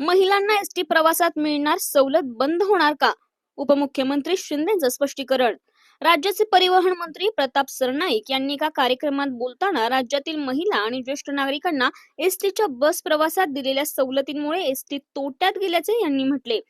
महिलांना एसटी प्रवासात मिळणार सवलत बंद होणार का? उपमुख्यमंत्री शिंदेचं स्पष्टीकरण. राज्याचे परिवहन मंत्री प्रताप सरनाईक यांनी एका कार्यक्रमात बोलताना राज्यातील महिला आणि ज्येष्ठ नागरिकांना एसटीच्या बस प्रवासात दिलेल्या सवलतींमुळे एसटी तोट्यात गेल्याचे यांनी म्हटले.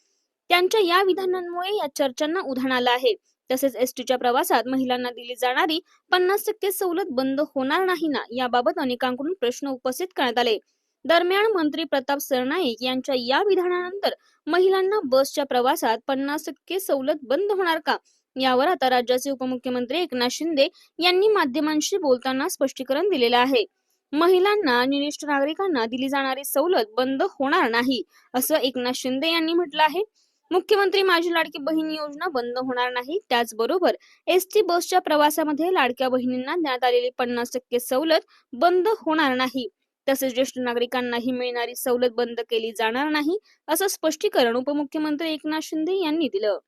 त्यांच्या या विधानांमुळे या चर्चांना उधाण आलं आहे. तसेच एसटीच्या प्रवासात महिलांना दिली जाणारी पन्नास टक्के सवलत बंद होणार नाही ना याबाबत अनेकांकडून प्रश्न उपस्थित करण्यात आले. दरम्यान मंत्री प्रताप सरनाईक यांच्या या विधानानंतर महिलांना बसच्या प्रवासात पन्नास टक्के सवलत बंद होणार का? यावर आता राज्याचे उपमुख्यमंत्री एकनाथ शिंदे यांनी माध्यमांशी बोलताना स्पष्टीकरण दिलेलं आहे. महिलांना निरिष्ठ ज्येष्ठ नागरिकांना दिली जाणारी सवलत बंद होणार नाही असं एकनाथ शिंदे यांनी म्हटलं आहे. मुख्यमंत्री माझी लाडकी बहीण योजना बंद होणार नाही. त्याचबरोबर एस टी बसच्या प्रवासामध्ये लाडक्या बहिणींना देण्यात आलेली पन्नास टक्के सवलत बंद होणार नाही. तसेच ज्येष्ठ नागरिकांनाही मिळणारी सवलत बंद केली जाणार नाही असं स्पष्टीकरण उपमुख्यमंत्री एकनाथ शिंदे यांनी दिलं.